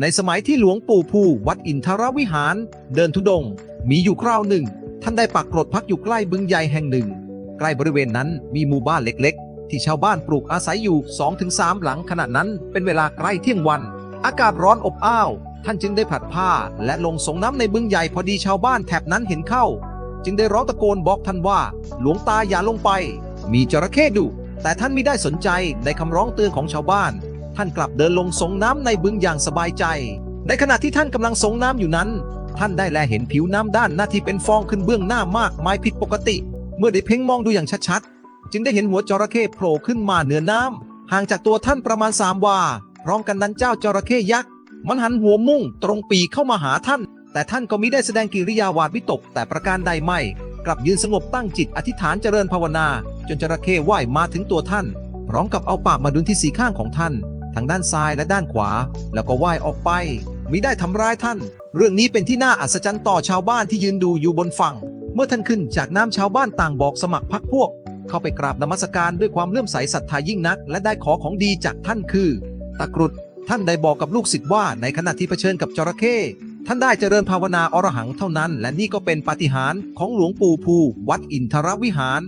ในสมัยที่หลวงปู่ภูวัดอินทรวิหาร เดินทุดง มีอยู่คราวหนึ่ง ท่านได้ปักกรดพักอยู่ใกล้บึงใหญ่แห่งหนึ่ง ใกล้บริเวณนั้นมีหมู่บ้านเล็กๆ ที่ชาวบ้านปลูกอาศัยอยู่ 2-3 หลังขณะนั้นเป็นเวลาใกล้เที่ยงวัน อากาศร้อนอบอ้าว ท่านจึงได้ผัดผ้า และลงส่งน้ำในบึงใหญ่พอดีชาวบ้านแถบนั้นเห็นเข้า จึงได้ร้องตะโกนบอกท่านว่า หลวงตาอย่าลงไป มีจระเข้ดุแต่ท่านไม่ได้สนใจในคำร้องเตือนของชาวบ้าน ท่านกลับเดินลงสงน้ำในบึงอย่างสบายใจ ในขณะที่ท่านกำลังสงน้ำอยู่นั้น ท่านได้แลเห็นผิวน้ำด้านหน้าที่เป็นฟองขึ้นเบื้องหน้ามากมายผิดปกติ เมื่อได้เพ่งมองดูอย่างชัดๆ จึงได้เห็นหัวจระเข้โผล่ขึ้นมาเหนือน้ำห่างจากตัวท่านประมาณสามวา พร้อมกันนั้นเจ้าจระเข้ยักษ์มันหันหัวมุ่งตรงปีเข้ามาหาท่าน แต่ท่านก็มิได้แสดงกิริยาหวาดวิตกแต่ประการใดไม่ กลับยืนสงบตั้งจิตอธิษฐานเจริญภาวนา จนจระเข้ว่ายมาถึงตัวท่าน พร้อมกับเอาปากมาดุลที่สีข้างของท่าน ทั้งด้านซ้ายและด้านขวา แล้วก็ว่ายออกไปมิได้ทำร้ายท่าน เรื่องนี้เป็นที่น่าอัศจรรย์ต่อชาวบ้านที่ยืนดูอยู่บนฝั่ง เมื่อท่านขึ้นจากน้ำชาวบ้านต่างบอกสมัครพักพวก เข้าไปกราบนมัสการด้วยความเลื่อมใสศรัทธายิ่งนัก และได้ขอของดีจากท่านคือ ตะกรุด ท่านได้บอกกับลูกศิษย์ว่าในขณะที่เผชิญกับจระเข้ท่านได้เจริญภาวนาอรหังเท่านั้น และนี่ก็เป็นปาฏิหาริย์ของหลวงปู่ภู วัดอินทรวิหาร